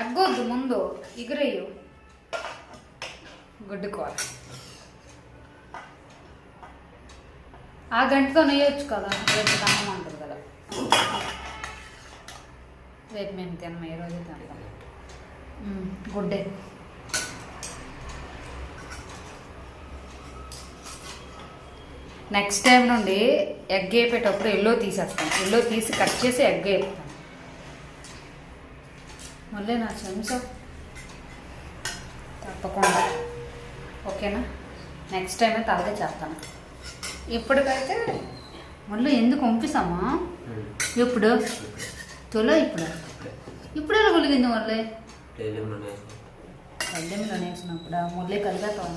ఎగ్గొద్దు ముందు ఎగురేయు. గుడ్డు కూర ఆ గంటతో నెయ్యొచ్చు కదా రేపు తినడం అంటారు కదా. రేపు మేము తినము ఏ రోజు తింటాం గుడ్డే. నెక్స్ట్ టైం నుండి ఎగ్ వేపేటప్పుడు ఎల్లో తీసేస్తాం. ఎల్లో తీసి కట్ చేసి ఎగ్ వేపుతాం. మళ్ళీ నా చెంచా తప్పకుండా. ఓకేనా? నెక్స్ట్ టైం అయితే అలాగే చేస్తాను. ఇప్పటికైతే మళ్ళీ ఎందుకు పంపిస్తామా ఎప్పుడు? తొలో ఇప్పుడు? ఇప్పుడు ఎలా కొలిగింది మళ్ళీ? పల్లెంలో వేసినప్పుడు మళ్ళీ కలిపేతాం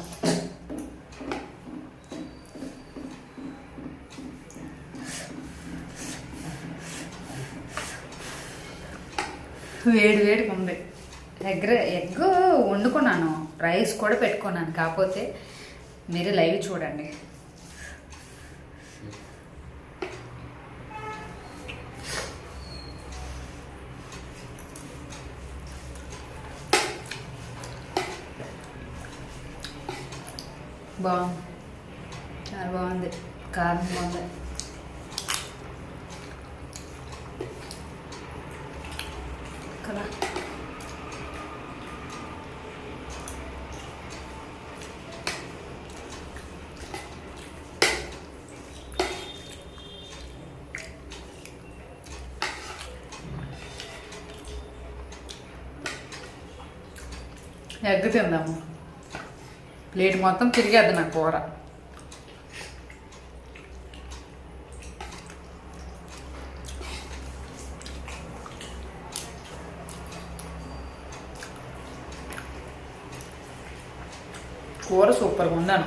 వేడి వేడిగా ఉంది. Egg egg వండుకున్నాను. రైస్ కూడా పెట్టుకున్నాను. కాకపోతే మీరు లైవ్ చూడండి. బాగుంది. చాలా బాగుంది. కారం బాగుంది. కదా ఎగ్ తిందాము ప్లేట్ మొత్తం తిరిగేద్ది నా కూర കൂറ സൂപ്പർ കൊണ്ടാണ്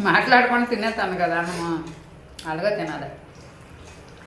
మాట్లాడుకొని తినేస్తాను కదా అన్నమా? అలాగే తినాలి.